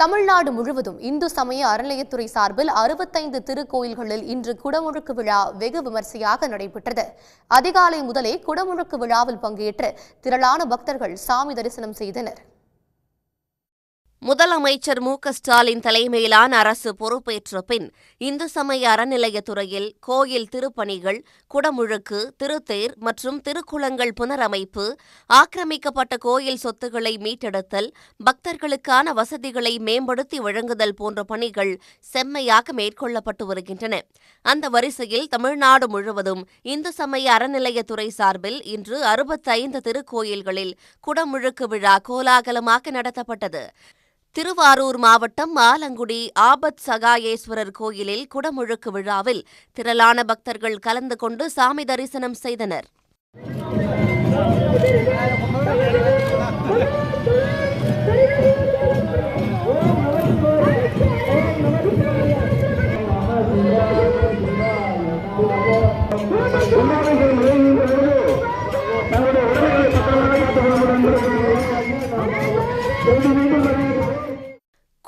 தமிழ்நாடு முழுவதும் இந்து சமய அறநிலையத்துறை சார்பில் அறுபத்தைந்து திருக்கோயில்களில் இன்று குடமுழுக்கு விழா வெகு விமர்சையாக நடைபெற்றது. அதிகாலை முதலே குடமுழுக்கு விழாவில் பங்கேற்று திரளான பக்தர்கள் சாமி தரிசனம் செய்தனர். முதலமைச்சர் மு ஸ்டாலின் தலைமையிலான அரசு பொறுப்பேற்ற பின் இந்து சமய அறநிலையத்துறையில் கோயில் திருப்பணிகள் குடமுழுக்கு திருத்தேர் மற்றும் திருக்குளங்கள் புனரமைப்பு ஆக்கிரமிக்கப்பட்ட கோயில் சொத்துக்களை மீட்டெடுத்தல் பக்தர்களுக்கான வசதிகளை மேம்படுத்தி வழங்குதல் போன்ற பணிகள் செம்மையாக மேற்கொள்ளப்பட்டு வருகின்றன. அந்த வரிசையில் தமிழ்நாடு முழுவதும் இந்து சமய அறநிலையத்துறை சார்பில் இன்று அறுபத்தைந்து திருக்கோயில்களில் குடமுழுக்கு விழா கோலாகலமாக நடத்தப்பட்டது. திருவாரூர் மாவட்டம் ஆலங்குடி ஆபத் சகாயேஸ்வரர் கோயிலில் குடமுழுக்கு விழாவில் திரளான பக்தர்கள் கலந்து கொண்டு சாமி தரிசனம் செய்தனர்.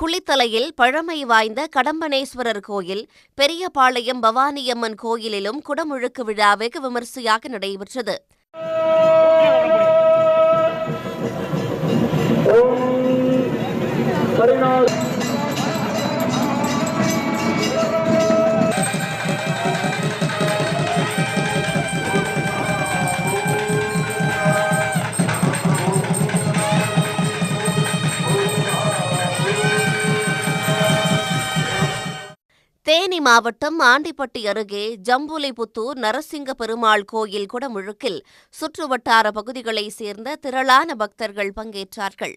குளித்தலையில் பழமை வாய்ந்த கடம்பனேஸ்வரர் கோயில் பெரியபாளையம் பவானியம்மன் கோயிலிலும் குடமுழுக்கு விழா வெகு விமர்சையாக நடைபெற்றது. தேனி மாவட்டம் ஆண்டிப்பட்டி அருகே ஜம்புலிபுத்தூர் நரசிங்க பெருமாள் கோயில் குடமுழுக்கில் சுற்றுவட்டார பகுதிகளைச் சேர்ந்த திரளான பக்தர்கள் பங்கேற்றார்கள்.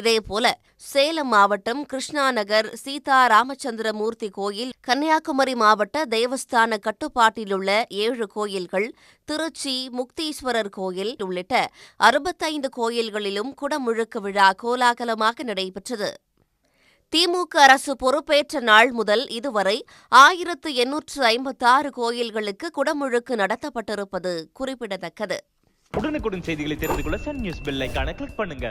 இதேபோல சேலம் மாவட்டம் கிருஷ்ணாநகர் சீதா ராமச்சந்திரமூர்த்தி கோயில் கன்னியாகுமரி மாவட்ட தேவஸ்தான கட்டுப்பாட்டிலுள்ள ஏழு கோயில்கள் திருச்சி முக்தீஸ்வரர் கோயில் உள்ளிட்ட அறுபத்தைந்து கோயில்களிலும் குடமுழுக்கு விழா கோலாகலமாக நடைபெற்றது. திமுக அரசு பொறுப்பேற்ற நாள் முதல் இதுவரை ஆயிரத்து எண்ணூற்று ஐம்பத்தாறு கோயில்களுக்கு குடமுழுக்கு நடத்தப்பட்டிருப்பது குறிப்பிடத்தக்கது. உடனுக்குடன் செய்திகளை தெரிந்து கொள்ள சன் நியூஸ் பெல் கிளிக் பண்ணுங்க.